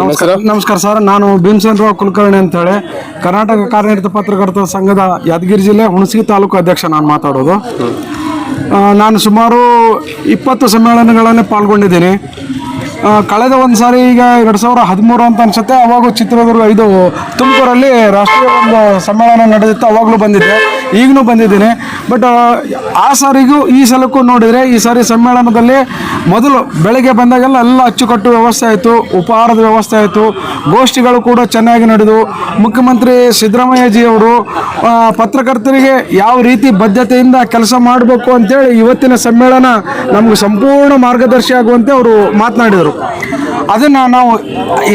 ನಮಸ್ಕಾರ. ನಮಸ್ಕಾರ ಸರ್ ನಾನು ಭೀಮಸೇನರಾವ್ ಕುಲಕರ್ಣಿ ಅಂತೇಳಿ. ಕರ್ನಾಟಕ ಕಾರ್ಯನಿರತ ಪತ್ರಕರ್ತರ ಸಂಘದ ಯಾದಗಿರಿ ಜಿಲ್ಲೆ ಹುಣಸಗಿ ತಾಲೂಕು ಅಧ್ಯಕ್ಷ ನಾನು ಮಾತಾಡೋದು. ನಾನು ಸುಮಾರು ಇಪ್ಪತ್ತು ಸಮ್ಮೇಳನಗಳಲ್ಲಿ ಪಾಲ್ಗೊಂಡಿದ್ದೀನಿ. ಕಳೆದ ಒಂದು ಸಾರಿ ಈಗ ಎರಡು ಸಾವಿರ ಹದಿಮೂರು ಅಂತ ಅನ್ಸುತ್ತೆ. ಅವಾಗ ಚಿತ್ರದುರ್ಗ ಇದು ತುಮಕೂರಲ್ಲಿ ರಾಷ್ಟ್ರೀಯ ಒಂದು ಸಮ್ಮೇಳನ ನಡೆದಿತ್ತು. ಅವಾಗಲೂ ಬಂದಿದ್ದೆ ಈಗಲೂ ಬಂದಿದ್ದೀನಿ. ಬಟ್ ಆ ಸಾರಿಗೂ ಈ ಸಲಕ್ಕೂ ನೋಡಿದರೆ ಈ ಸಾರಿ ಸಮ್ಮೇಳನದಲ್ಲಿ ಮೊದಲು ಬೆಳಗ್ಗೆ ಬಂದಾಗೆಲ್ಲ ಎಲ್ಲ ಅಚ್ಚುಕಟ್ಟು ವ್ಯವಸ್ಥೆ ಆಯಿತು. ಉಪಹಾರದ ವ್ಯವಸ್ಥೆ ಆಯಿತು. ಗೋಷ್ಠಿಗಳು ಕೂಡ ಚೆನ್ನಾಗಿ ನಡೆದು, ಮುಖ್ಯಮಂತ್ರಿ ಸಿದ್ದರಾಮಯ್ಯಜಿಯವರು ಅವರು ಪತ್ರಕರ್ತರಿಗೆ ಯಾವ ರೀತಿ ಬದ್ಧತೆಯಿಂದ ಕೆಲಸ ಮಾಡಬೇಕು ಅಂತೇಳಿ ಇವತ್ತಿನ ಸಮ್ಮೇಳನ ನಮಗೆ ಸಂಪೂರ್ಣ ಮಾರ್ಗದರ್ಶಿ ಆಗುವಂತೆ ಅವರು ಮಾತನಾಡಿದರು. 哎 ಅದನ್ನು ನಾವು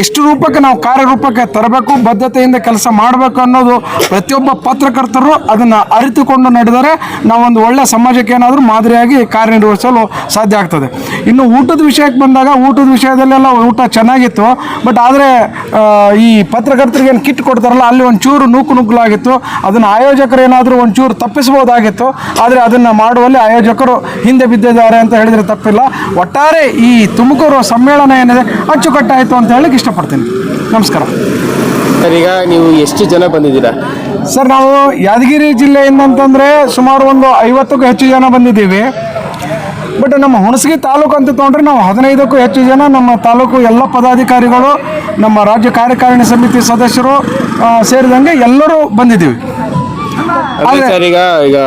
ಎಷ್ಟು ರೂಪಕ್ಕೆ ನಾವು ಕಾರ್ಯರೂಪಕ್ಕೆ ತರಬೇಕು, ಬದ್ಧತೆಯಿಂದ ಕೆಲಸ ಮಾಡಬೇಕು ಅನ್ನೋದು ಪ್ರತಿಯೊಬ್ಬ ಪತ್ರಕರ್ತರು ಅದನ್ನು ಅರಿತುಕೊಂಡು ನಡೆದರೆ ನಾವೊಂದು ಒಳ್ಳೆ ಸಮಾಜಕ್ಕೆ ಏನಾದರೂ ಮಾದರಿಯಾಗಿ ಕಾರ್ಯನಿರ್ವಹಿಸಲು ಸಾಧ್ಯ ಆಗ್ತದೆ. ಇನ್ನು ಊಟದ ವಿಷಯಕ್ಕೆ ಬಂದಾಗ ಊಟದ ವಿಷಯದಲ್ಲೆಲ್ಲ ಊಟ ಚೆನ್ನಾಗಿತ್ತು, ಬಟ್ ಆದರೆ ಈ ಪತ್ರಕರ್ತರಿಗೆ ಏನು ಕಿಟ್ ಕೊಡ್ತಾರಲ್ಲ, ಅಲ್ಲಿ ಒಂಚೂರು ನೂಕು ನುಗ್ಗಲಾಗಿತ್ತು, ಅದನ್ನು ಆಯೋಜಕರು ಏನಾದರೂ ಒಂಚೂರು ತಪ್ಪಿಸ್ಬೋದಾಗಿತ್ತು ಆದರೆ ಅದನ್ನು ಮಾಡುವಲ್ಲಿ ಆಯೋಜಕರು ಹಿಂದೆ ಬಿದ್ದಿದ್ದಾರೆ ಅಂತ ಹೇಳಿದರೆ ತಪ್ಪಿಲ್ಲ. ಒಟ್ಟಾರೆ ಈ ತುಮಕೂರು ಸಮ್ಮೇಳನ ಏನಿದೆ ಅಚ್ಚುಕಟ್ಟಾಯಿತು ಅಂತ ಹೇಳಕ್ಕೆ ಇಷ್ಟಪಡ್ತೀನಿ. ನಮಸ್ಕಾರ. ಸರ್ ಈಗ ನೀವು ಎಷ್ಟು ಜನ ಬಂದಿದ್ದೀರಾ? ಸರ್ ನಾವು ಯಾದಗಿರಿ ಜಿಲ್ಲೆಯಿಂದ ಅಂತಂದರೆ ಸುಮಾರು ಒಂದು ಐವತ್ತಕ್ಕೂ ಹೆಚ್ಚು ಜನ ಬಂದಿದ್ದೀವಿ. ಬಟ್ ನಮ್ಮ ಹುಣಸಗಿ ತಾಲೂಕು ಅಂತ ತೊಗೊಂಡ್ರೆ ನಾವು ಹದಿನೈದಕ್ಕೂ ಹೆಚ್ಚು ಜನ ನಮ್ಮ ತಾಲೂಕು ಎಲ್ಲ ಪದಾಧಿಕಾರಿಗಳು ನಮ್ಮ ರಾಜ್ಯ ಕಾರ್ಯಕಾರಿಣಿ ಸಮಿತಿ ಸದಸ್ಯರು ಸೇರಿದಂಗೆ ಎಲ್ಲರೂ ಬಂದಿದ್ದೀವಿ. ಅದೇ ಸರ್ ಈಗ ಈಗ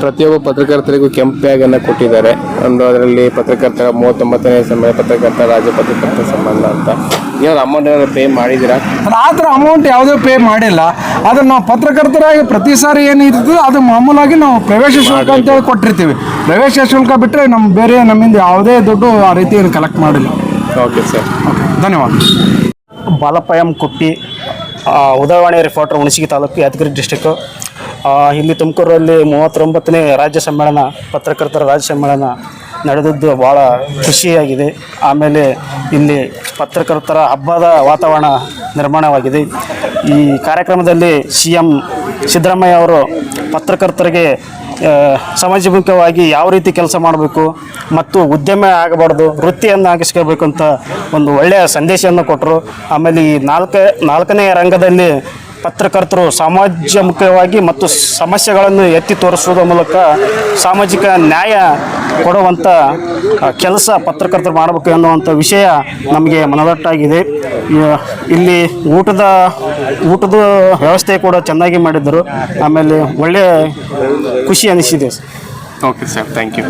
ಪ್ರತಿಯೊಬ್ಬ ಪತ್ರಕರ್ತರಿಗೂ ಕೆಂಪು ಬ್ಯಾಗ್ ಅನ್ನ ಕೊಟ್ಟಿದ್ದಾರೆ. ಒಂದು ಅದರಲ್ಲಿ ಪತ್ರಕರ್ತರ ಮೂವತ್ತೊಂಬತ್ತನೇ ಸಮಯ ಪತ್ರಕರ್ತ ರಾಜ್ಯ ಪತ್ರಕರ್ತರ ಸಂಬಂಧ ಅಂತ. ಏನಾದ್ರು ಅಮೌಂಟ್ ಏನಾದ್ರು ಪೇ ಮಾಡಿದ್ದೀರಾ? ಆ ಥರ ಅಮೌಂಟ್ ಯಾವುದೇ ಪೇ ಮಾಡಿಲ್ಲ. ಅದನ್ನು ನಾವು ಪತ್ರಕರ್ತರಾಗಿ ಪ್ರತಿ ಸಾರಿ ಏನಿರ್ತದೆ ಅದು ಮಾಮೂಲಾಗಿ ನಾವು ಪ್ರವೇಶ ಶುಲ್ಕ ಅಂತೇಳಿ ಕೊಟ್ಟಿರ್ತೀವಿ. ಪ್ರವೇಶ ಶುಲ್ಕ ಬಿಟ್ಟರೆ ನಮ್ಮ ಬೇರೆ ನಮ್ಮಿಂದ ಯಾವುದೇ ದುಡ್ಡು ಆ ರೀತಿ ಏನು ಕಲೆಕ್ಟ್ ಮಾಡಿಲ್ಲ. ಓಕೆ ಸರ್ ಓಕೆ ಧನ್ಯವಾದ. ಬಾಲಪ್ಪ ಎಂ ಕುಟ್ಟಿ ಆ, ಉದಯವಾಣಿ ರಿಪೋರ್ಟರ್ ಹುಣಸಗಿ ತಾಲೂಕು ಯಾದಗಿರಿ ಡಿಸ್ಟಿಕ್ಕು ಇಲ್ಲಿ ತುಮಕೂರಲ್ಲಿ ಮೂವತ್ತೊಂಬತ್ತನೇ ರಾಜ್ಯ ಸಮ್ಮೇಳನ, ಪತ್ರಕರ್ತರ ರಾಜ್ಯ ಸಮ್ಮೇಳನ ನಡೆದದ್ದು ಭಾಳ ಖುಷಿಯಾಗಿದೆ. ಆಮೇಲೆ ಇಲ್ಲಿ ಪತ್ರಕರ್ತರ ಹಬ್ಬದ ವಾತಾವರಣ ನಿರ್ಮಾಣವಾಗಿದೆ. ಈ ಕಾರ್ಯಕ್ರಮದಲ್ಲಿ ಸಿ ಎಂ ಸಿದ್ದರಾಮಯ್ಯ ಅವರು ಪತ್ರಕರ್ತರಿಗೆ ಸಮಾಜಮುಖವಾಗಿ ಯಾವ ರೀತಿ ಕೆಲಸ ಮಾಡಬೇಕು ಮತ್ತು ಉದ್ಯಮ ಆಗಬಾರ್ದು, ವೃತ್ತಿಯನ್ನು ಆಗಿಸ್ಕೋಬೇಕು ಅಂತ ಒಂದು ಒಳ್ಳೆಯ ಸಂದೇಶವನ್ನು ಕೊಟ್ಟರು. ಆಮೇಲೆ ಈ ನಾಲ್ಕ, ನಾಲ್ಕನೇ ರಂಗದಲ್ಲಿ ಪತ್ರಕರ್ತರು ಸಮಾಜಮುಖವಾಗಿ ಮತ್ತು ಸಮಸ್ಯೆಗಳನ್ನು ಎತ್ತಿ ತೋರಿಸುವುದರ ಮೂಲಕ ಸಾಮಾಜಿಕ ನ್ಯಾಯ ಕೊಡುವಂಥ ಕೆಲಸ ಪತ್ರಕರ್ತರು ಮಾಡಬೇಕು ಎನ್ನುವಂಥ ವಿಷಯ ನಮಗೆ ಮನದಟ್ಟಾಗಿದೆ. ಇಲ್ಲಿ ಊಟದ ಊಟದ ವ್ಯವಸ್ಥೆ ಕೂಡ ಚೆನ್ನಾಗಿ ಮಾಡಿದ್ದರು. ಆಮೇಲೆ ಒಳ್ಳೆಯ ಖುಷಿ ಅನಿಸಿದೆ. Okay sir thank you